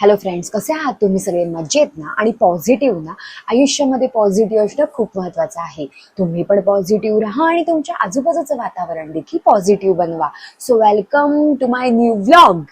Hello friends कसे आहात तुम्ही सगळे? मजेत ना? आणि पॉझिटिव्ह ना? आयुष्यामध्ये पॉझिटिव्ह असणं खूप महत्वाचं आहे. तुम्ही पण पॉझिटिव्ह राहा आणि तुमच्या आजूबाजूचं वातावरण देखील पॉझिटिव्ह बनवा. So welcome to my new vlog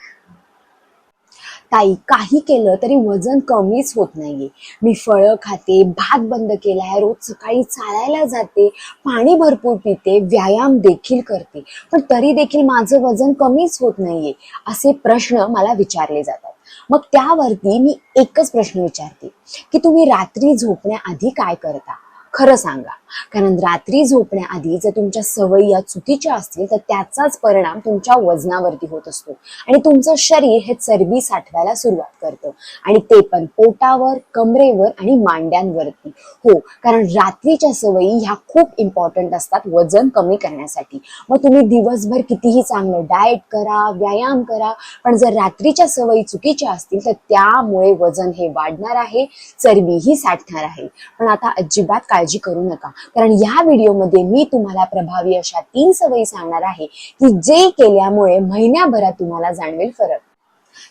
ताई काही केलं तरी वजन कमीच होत नाहीये. मी फळं खाते भात बंद केलाय रोज सकाळी चालायला जाते पाणी भरपूर पिते व्यायाम देखील करते. पण तरी देखील माझं वजन कमीच होत नाहीये असे प्रश्न मला विचारले जातात. मग त्यावरती मी एकच प्रश्न विचारते की तुम्ही रात्री झोपण्याआधी काय करता? खरं सांगा. कारण रात्री झोपण्याआधी जर तुमच्या सवयी या चुकीच्या असतील तर त्याचाच परिणाम तुमच्या वजनावरती होत असतो. आणि तुमचं शरीर हे चरबी साठवायला सुरुवात करतं. आणि ते पण पोटावर कमरेवर आणि मांड्यांवरती. हो कारण रात्रीच्या सवयी ह्या खूप इम्पॉर्टंट असतात वजन कमी करण्यासाठी. मग तुम्ही दिवसभर कितीही चांगलं डाएट करा व्यायाम करा पण जर रात्रीच्या सवयी चुकीच्या असतील तर त्यामुळे वजन हे वाढणार आहे चरबीही साठणार आहे. पण आता अजिबात काळजी करू नका. कारण या व्हिडिओमध्ये मी तुम्हाला प्रभावी अशा तीन सवयी सांगणार आहे की जे केल्यामुळे महिन्याभरात तुम्हाला जाणवेल फरक.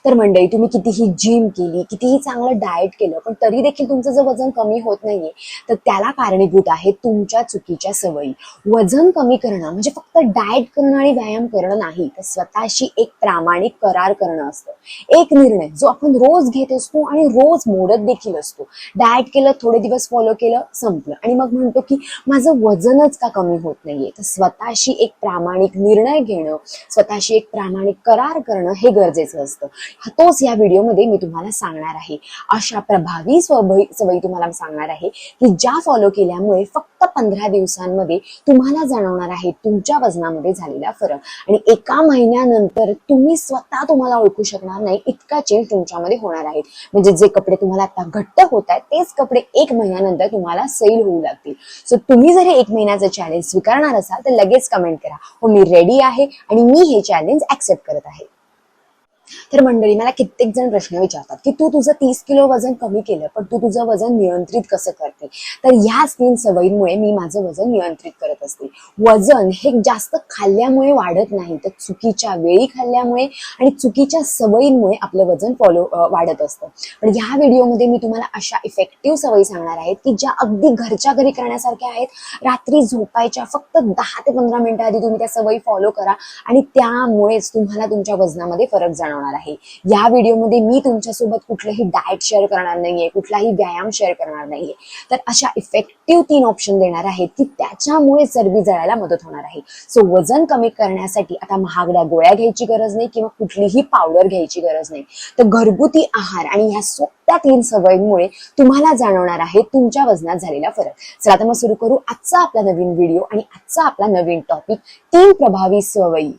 तर मंडळी तुम्ही कितीही जिम केली कितीही चांगलं डाएट केलं पण तरी देखील तुमचं जर वजन कमी होत नाहीये तर त्याला कारणीभूत आहे तुमच्या चुकीच्या सवयी. वजन कमी करणं म्हणजे फक्त डाएट करणं आणि व्यायाम करणं नाही तर स्वतःशी एक प्रामाणिक करार करणं असतं. एक निर्णय जो आपण रोज घेत असतो आणि रोज मोडत देखील असतो. डाएट केलं थोडे दिवस फॉलो केलं संपलं. आणि मग म्हणतो की माझं वजनच का कमी होत नाहीये? तर स्वतःशी एक प्रामाणिक निर्णय घेणं स्वतःशी एक प्रामाणिक करार करणं हे गरजेचं असतं. हा तोच या व्हिडिओमध्ये मी तुम्हाला सांगणार आहे. अशा प्रभावी सवयी सवयी तुम्हाला सांगणार आहे की ज्या फॉलो केल्यामुळे फक्त पंधरा दिवसांमध्ये तुम्हाला जाणवणार आहे तुमच्या वजनामध्ये झालेला फरक. आणि एका महिन्यानंतर तुम्ही स्वतः तुम्हाला ओळखू शकणार नाही इतका चेंज तुमच्यामध्ये होणार आहे. म्हणजे जे कपडे तुम्हाला आता घट्ट होत आहेत तेच कपडे एक महिन्यानंतर तुम्हाला सैल होऊ लागतील. सो तुम्ही जर एक महिन्याचं चॅलेंज स्वीकारणार असाल तर लगेच कमेंट करा. हो मी रेडी आहे आणि मी हे चॅलेंज ऍक्सेप्ट करत आहे. तर मंडळी मला कित्येक जण प्रश्न विचारतात की तू तुझं तीस किलो वजन कमी केलं पण तू तुझं वजन नियंत्रित कसं करते? तर ह्याच तीन सवयींमुळे मी माझं वजन नियंत्रित करत असते. वजन हे जास्त खाल्ल्यामुळे वाढत नाही तर चुकीच्या वेळी खाल्ल्यामुळे आणि चुकीच्या सवयींमुळे आपलं वजन फॉलो वाढत असतं. पण ह्या व्हिडिओमध्ये मी तुम्हाला अशा इफेक्टिव्ह सवयी सांगणार आहेत की ज्या अगदी घरच्या घरी करण्यासारख्या आहेत. रात्री झोपायच्या फक्त दहा ते पंधरा मिनिटं आधी तुम्ही त्या सवयी फॉलो करा आणि त्यामुळेच तुम्हाला तुमच्या वजनामध्ये फरक जाणार जाणवणार आहे. या व्हिडिओमध्ये मी तुमच्यासोबत कुठलंही डाएट शेअर करणार नाहीये कुठलाही व्यायाम शेअर करणार नाहीये. तर अशा इफेक्टिव्ह तीन ऑप्शन देणार आहेत की त्याच्यामुळे चरबी जळायला मदत होणार आहे. सो वजन कमी करण्यासाठी आता महागड्या गोळ्या घ्यायची गरज नाही किंवा कुठलीही पावडर घ्यायची गरज नाही. तर घरगुती आहार आणि ह्या सोप्या तीन सवयींमुळे तुम्हाला जाणवणार आहे तुमच्या वजनात झालेला फरक. चला आता मग सुरू करू आजचा आपला नवीन व्हिडिओ आणि आजचा आपला नवीन टॉपिक तीन प्रभावी सवयी.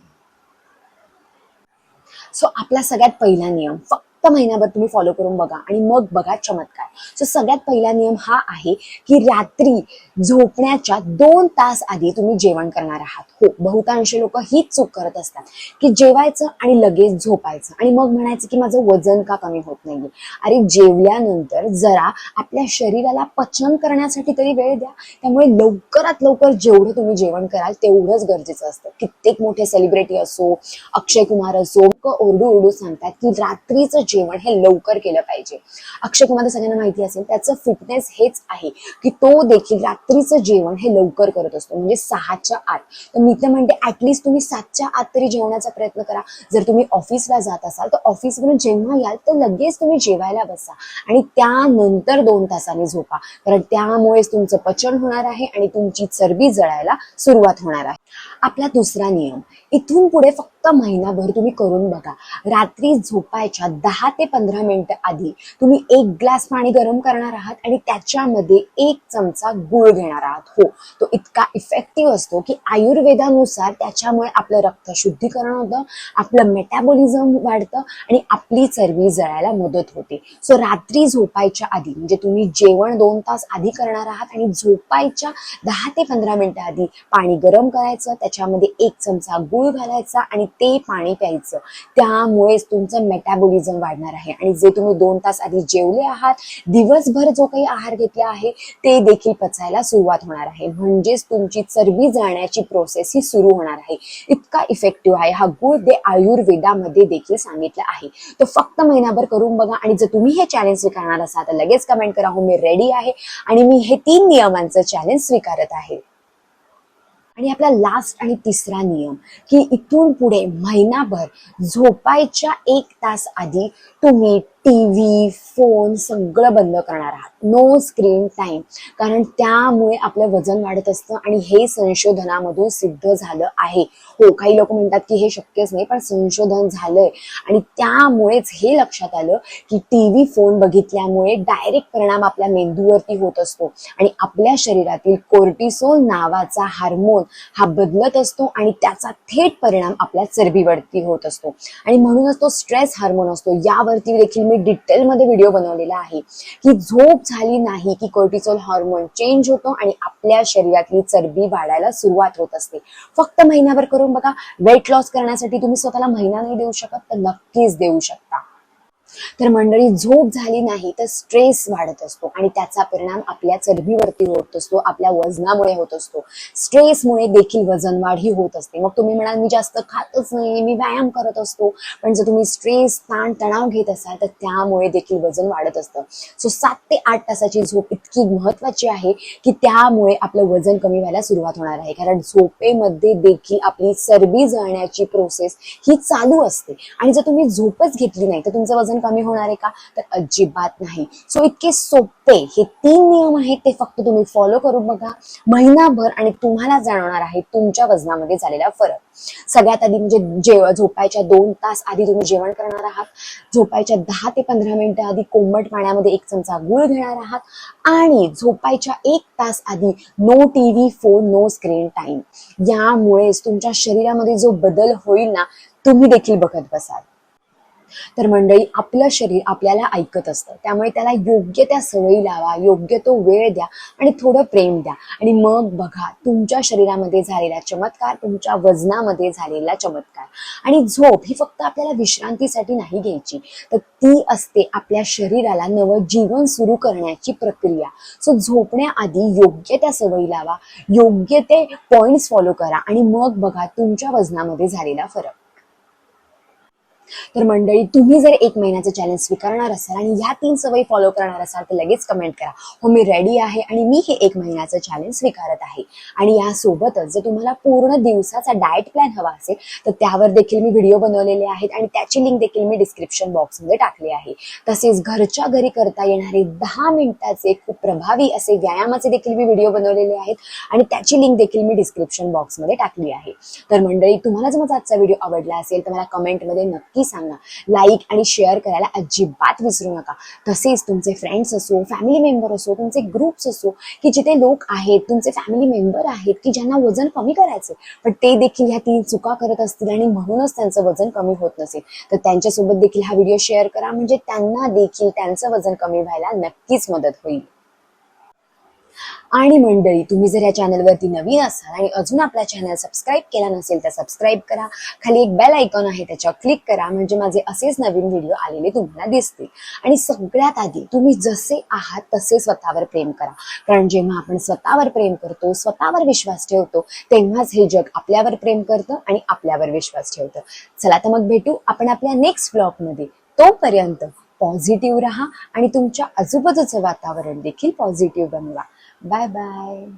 सो आपला सगळ्यात पहिला नियम फक्त महिनाभर तुम्ही फॉलो करून बघा आणि मग बघा चमत्कार. सो सगळ्यात पहिला नियम हा आहे की रात्री झोपण्याच्या दोन तास आधी तुम्ही जेवण करणार आहात. हो बहुतांश लोक हीच चूक करत असतात की जेवायचं आणि लगेच झोपायचं. आणि मग म्हणायचं की माझं वजन का कमी होत नाहीये? अरे जेवल्यानंतर जरा आपल्या शरीराला पचन करण्यासाठी तरी वेळ द्या. त्यामुळे लवकरात लवकर जेवढं तुम्ही जेवण कराल तेवढंच गरजेचं असतं. कित्येक मोठे सेलिब्रिटी असो अक्षय कुमार असो ओरडू ओरडू सांगतात की रात्रीचं जेवण हे लवकर केलं पाहिजे. अक्षय कुमार तर सगळ्यांना माहिती असेल त्याचं फिटनेस हेच आहे की तो देखील रात्रीचं जेवण हे लवकर करत असतो म्हणजे सहाच्या आत. तर मी तर म्हणते ऍटलिस्ट तुम्ही सातच्या आत तरी जेवण्याचा प्रयत्न करा. जर तुम्ही ऑफिसला जात असाल तर ऑफिसवरून जेव्हा याल तर लगेच तुम्ही जेवायला बसा. आणि त्यानंतर दोन तासांनी झोपा. कारण त्यामुळेच तुमचं पचन होणार आहे आणि तुमची चरबी जळायला सुरुवात होणार आहे. आपला दुसरा नियम इथून पुढे फक्त महिनाभर तुम्ही करून बघा. रात्री झोपायच्या दहा ते पंधरा मिनिटं आधी तुम्ही एक ग्लास पाणी गरम करणार आहात आणि त्याच्यामध्ये एक चमचा गुळ घेणार आहात. हो तो इतका इफेक्टिव्ह असतो की आयुर्वेदानुसार त्याच्यामुळे आपलं रक्त शुद्धीकरण होतं आपलं मेटाबॉलिझम वाढतं आणि आपली चरबी जळायला मदत होते. सो रात्री झोपायच्या आधी म्हणजे तुम्ही जेवण दोन तास आधी करणार आहात आणि झोपायच्या दहा ते पंधरा मिनिटं आधी पाणी गरम करायचं त्याच्यामध्ये एक चमचा गुळ घालायचा आणि ते पाणी प्यायचं. त्यामुळेच तुमचं मेटाबॉलिझम वाढणार आहे. आणि जे तुम्ही दोन तास आधी जेवले आहात दिवसभर जो काही आहार घेतला आहे ते देखील पचायला सुरुवात होणार आहे. म्हणजेच तुमची चरबी जाण्याची प्रोसेस ही सुरू होणार आहे. इतका इफेक्टिव्ह आहे. हा गुळ दे आयुर्वेदामध्ये देखील सांगितलं आहे. तर फक्त महिनाभर करून बघा. आणि जर तुम्ही हे चॅलेंज स्वीकारणार असाल तर लगेच कमेंट करा. हो मी रेडी आहे. आणि मी हे तीन नियमांचं चॅलेंज स्वीकारत आहे. आणि आपला लास्ट आणि तिसरा नियम की इथून पुढे महिनाभर झोपायच्या एक तास आधी तुम्ही टीव्ही फोन सगळं बंद करणार आहात. नो स्क्रीन टाइम कारण त्यामुळे आपलं वजन वाढत असतं आणि हे संशोधनामधून सिद्ध झालं आहे. हो काही लोक म्हणतात की हे शक्यच नाही पण संशोधन झालंय. आणि त्यामुळेच हे लक्षात आलं की टीव्ही फोन बघितल्यामुळे डायरेक्ट परिणाम आपल्या मेंदूवरती होत असतो. आणि आपल्या शरीरातील कोर्टिसोल नावाचा हार्मोन हा बदलत असतो आणि त्याचा थेट परिणाम आपल्या चरबीवरती होत असतो. आणि म्हणूनच तो स्ट्रेस हार्मोन असतो. यावरती देखील मी डिटेलमध्ये व्हिडिओ बनवलेला आहे. की झोप झाली नाही की कोर्टिसोल हॉर्मोन चेंज होतो आणि आपल्या शरीरातली चरबी वाढायला सुरुवात होत असते. फक्त महिनाभर करून बघा वेट लॉस करण्यासाठी तुम्ही स्वतःला महिना नाही देऊ शकत तर नक्कीच देऊ शकता. तर मंडळी झोप झाली नाही तर स्ट्रेस वाढत असतो आणि त्याचा परिणाम आपल्या चरबीवरती होत असतो आपल्या वजनामुळे होत असतो. स्ट्रेसमुळे देखील वजनवाढ ही होत असते. मग तुम्ही म्हणाल मी जास्त खातच नाही मी व्यायाम करत असतो. पण जर तुम्ही स्ट्रेस ताण तणाव घेत असाल तर त्यामुळे देखील वजन वाढत असतं. सो सात ते आठ तासाची झोप इतकी महत्वाची आहे की त्यामुळे आपलं वजन कमी व्हायला सुरुवात होणार आहे. कारण झोपेमध्ये देखील आपली चरबी जळण्याची प्रोसेस ही चालू असते. आणि जर तुम्ही झोपच घेतली नाही तर तुमचं वजन कमी होणार आहे का? तर अजिबात नाही. सो इतके सोपे हे तीन नियम आहेत ते फक्त तुम्ही फॉलो करून बघा. महिनाभर आणि तुम्हाला जाणवणार आहे तुमच्या वजनामध्ये झालेला फरक. सगळ्यात आधी म्हणजे जेव झोपायच्या दोन तास आधी तुम्ही जेवण करणार आहात. झोपायच्या दहा ते पंधरा मिनिटं आधी कोमट पाण्यामध्ये एक चमचा गुळ घेणार आहात. आणि झोपायच्या एक तास आधी no TV phone no screen time यामुळेच तुमच्या शरीरामध्ये जो बदल होईल ना तुम्ही देखील बघत बसाल. तर मंडळी आपलं शरीर आपल्याला ऐकत असतं. त्यामुळे त्याला योग्य त्या सवयी लावा योग्य तो वेळ द्या आणि थोडं प्रेम द्या. आणि मग बघा तुमच्या शरीरामध्ये झालेला चमत्कार तुमच्या वजनामध्ये झालेला चमत्कार. आणि झोप ही फक्त आपल्याला विश्रांतीसाठी नाही घ्यायची तर ती असते आपल्या शरीराला नवं जीवन सुरू करण्याची प्रक्रिया. सो झोपण्याआधी योग्य त्या सवयी लावा योग्य ते पॉइंट्स फॉलो करा आणि मग बघा तुमच्या वजनामध्ये झालेला फरक. तर मंडळी तुम्ही जर एक महिन्याचं चॅलेंज स्वीकारणार असाल आणि या तीन सवयी फॉलो करणार असाल तर लगेच कमेंट करा. हो मी रेडी आहे आणि मी हे एक महिन्याचं चॅलेंज स्वीकारत आहे. आणि यासोबतच जर तुम्हाला पूर्ण दिवसाचा डाएट प्लॅन हवा असेल तर त्यावर देखील मी व्हिडिओ बनवलेले आहेत आणि त्याची लिंक देखील मी डिस्क्रिप्शन बॉक्समध्ये टाकली आहे. तसेच घरच्या घरी करता येणारे दहा मिनिटाचे खूप प्रभावी असे व्यायामाचे देखील मी व्हिडिओ बनवलेले आहेत आणि त्याची लिंक देखील मी डिस्क्रिप्शन बॉक्समध्ये टाकली आहे. तर मंडळी तुम्हाला जर माझा आजचा व्हिडिओ आवडला असेल तर मला कमेंटमध्ये नक्की सांगा. लाईक आणि शेअर करायला अजिबात विसरू नका. तसेच तुमचे फ्रेंड्स असो फॅमिली मेंबर असो तुमचे ग्रुप्स असो की जिथे लोक आहेत तुमचे फॅमिली मेंबर आहेत की ज्यांना वजन कमी करायचे पण ते देखील ह्या तीन चुका करत असतील आणि म्हणूनच त्यांचं वजन कमी होत नसेल तर त्यांच्यासोबत देखील हा व्हिडिओ शेअर करा. म्हणजे त्यांना देखील त्यांचं वजन कमी व्हायला नक्कीच मदत होईल. आणि मंडळी तुम्ही जर या चॅनलवरती नवीन असाल आणि अजून आपला चॅनल सबस्क्राईब केला नसेल तर सबस्क्राईब करा. खाली एक बेल आयकॉन आहे त्याच्यावर क्लिक करा. म्हणजे माझे असेच नवीन व्हिडिओ आलेले तुम्हाला दिसतील. आणि सगळ्यात आधी तुम्ही जसे आहात तसे स्वतःवर प्रेम करा. कारण जेव्हा आपण स्वतःवर प्रेम करतो स्वतःवर विश्वास ठेवतो तेव्हाच हे जग आपल्यावर प्रेम करतं आणि आपल्यावर विश्वास ठेवतं. चला तर मग भेटू आपण आपल्या नेक्स्ट ब्लॉगमध्ये तोपर्यंत पॉझिटिव्ह राहा आणि तुमच्या आजूबाजूचं वातावरण देखील पॉझिटिव्ह बनवा. Bye bye.